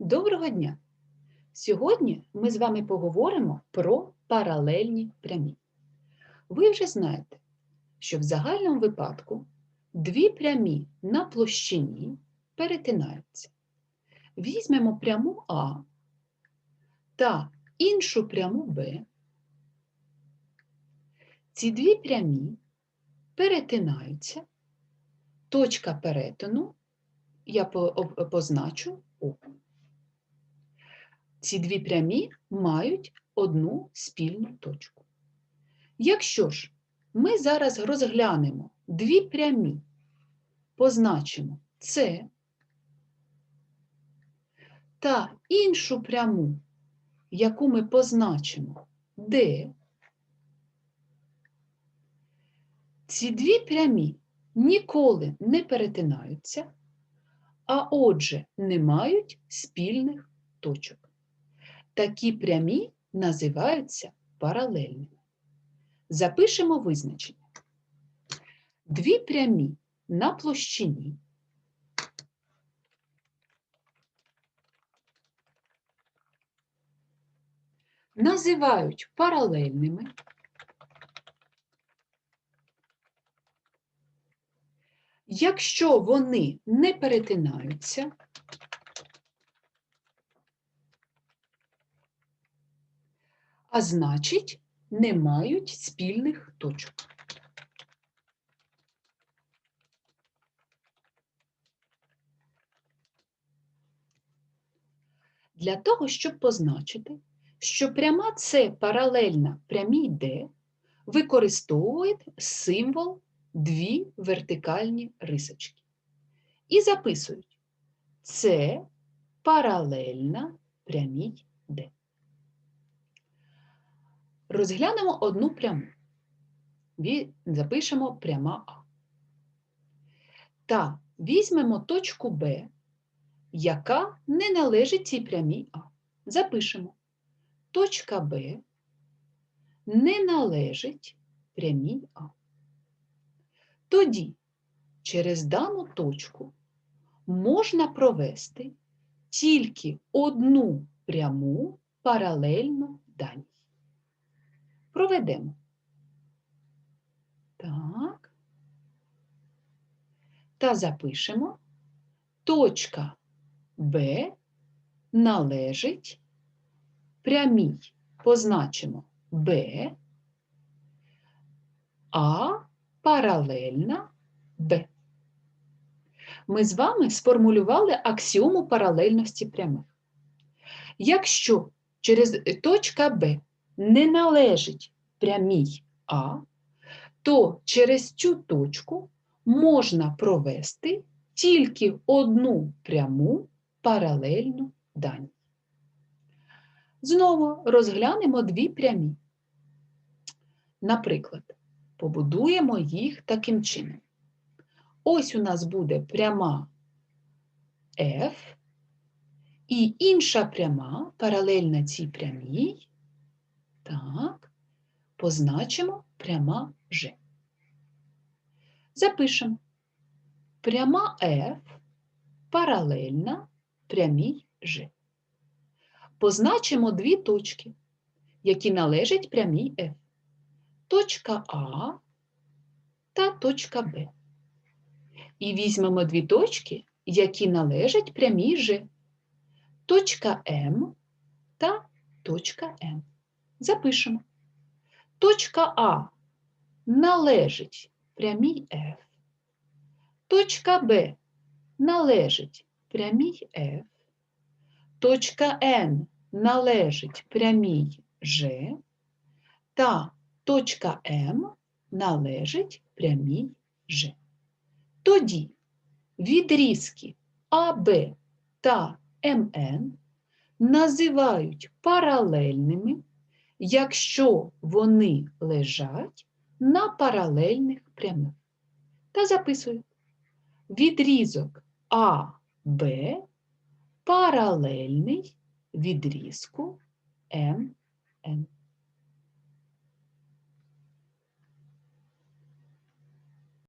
Доброго дня! Сьогодні ми з вами поговоримо про паралельні прямі. Ви вже знаєте, що в загальному випадку дві прямі на площині перетинаються. Візьмемо пряму А та іншу пряму Б. Ці дві прямі перетинаються, точка перетину я позначу О. Ці дві прямі мають одну спільну точку. Якщо ж ми зараз розглянемо дві прямі, позначимо С та іншу пряму, яку ми позначимо Д, ці дві прямі ніколи не перетинаються, а отже, не мають спільних точок. Такі прямі називаються паралельними. Запишемо визначення. Дві прямі на площині називають паралельними, якщо вони не перетинаються, а значить, не мають спільних точок. Для того, щоб позначити, що пряма С паралельна прямій Д, використовують символ дві вертикальні рисочки. І записують С паралельна прямій Д. Розглянемо одну пряму. Запишемо пряма А. Та візьмемо точку Б, яка не належить цій прямій А. Запишемо. Точка Б не належить прямій А. Тоді через дану точку можна провести тільки одну пряму паралельно даній. Проведемо. Так. Та запишемо. Точка Б належить прямій. Позначимо Б, А паралельна Б. Ми з вами сформулювали аксіому паралельності прямих. Якщо через точка Б не належить прямій А, то через цю точку можна провести тільки одну пряму паралельну даній. Знову розглянемо дві прямі. Наприклад, побудуємо їх таким чином. Ось у нас буде пряма F, і інша пряма, паралельна цій прямій, так, позначимо пряма G. Запишемо. Пряма F паралельна прямій G. Позначимо дві точки, які належать прямій F. Точка А та точка Б. І візьмемо дві точки, які належать прямій G. Точка М та точка М. Запишемо. Точка А належить прямій F. Точка Б належить прямій F. Точка N належить прямій G. Та точка М належить прямій G. Тоді відрізки АБ та МН називають паралельними, якщо вони лежать на паралельних прямих. Та записують. Відрізок АБ паралельний відрізку МН.